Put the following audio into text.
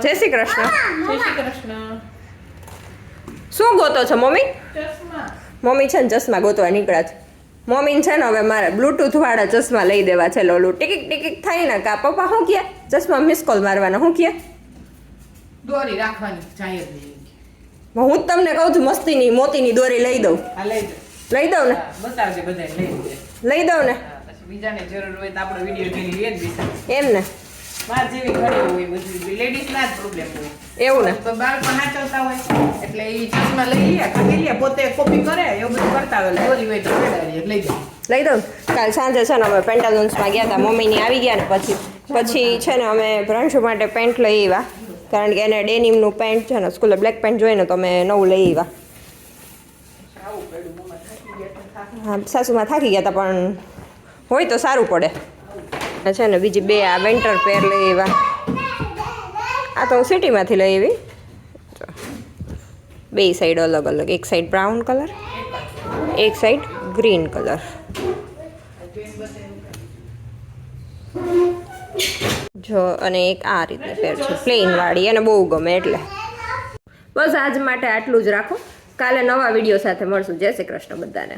જય શ્રી કૃષ્ણ. જય શ્રી કૃષ્ણ. શું ગોતો છો મમ્મી? મમ્મી છે ને ચશ્મા ગોતવા નીકળ્યા છે. મમ્મી છે ને હવે મારે બ્લૂટૂથ વાળા ચશ્મા લઈ દેવા છે લોલું. ટિકિટ ટિકિટ થાય ને કા? પપ્પા શું કહે ચશ્મા મિસ કોલ મારવાના. શું કહે દોરી રાખવાની જાય હું જ તમને કહું છું મસ્તીની મોતીની દોરી લઈ દઉં. લઈ દઉં. ને? બતાવજે લઈ દઉં. ને? બીજાને જરૂર હોય તો આપણો વીડિયો એમ ને? માર જેવી ઘણી હોય બધી લેડીઝ ના જ પ્રોબ્લેમ હોય. એવું ને? તો બાળકો નાચવતા હોય. એટલે એ ચશ્મા લઈ લે ખાલી લે પોતે કોપી કરે એવું બધું કરતા હોય. એટલે હોય તો લઈ જાય લઈ દઉં. કાલ સાંજે છે ને અમે પેન્ટાલુન્સમાં ગયા હતા મમ્મીની આવી ગયા ને પછી. પછી છે ને અમે ભ્રાંશુ માટે પેન્ટ લઈ આવ્યા. કારણ કે એને ડેનિમનું પેન્ટ છે ને સ્કૂલે બ્લેક પેન્ટ જોઈને તો અમે નવું લઈ આવ્યા. હા સાસુમાં થાકી ગયા હતા પણ હોય તો સારું પડે. આ છે ને બીજી બે આ વેન્ટર પેર લઈ આવ્યા. આ તો હું સિટીમાંથી લઈ જો. બે સાઈડ અલગ અલગ. એક સાઈડ બ્રાઉન કલર એક સાઈડ ગ્રીન કલર જો, અને એક આ રીતે પેર છે. પ્લેન વાળી અને બહુ ગમે એટલે. બસ આજ માટે આટલું જ રાખો. કાલે નવા વીડિયો સાથે મળશું. જય શ્રી કૃષ્ણ બધાને.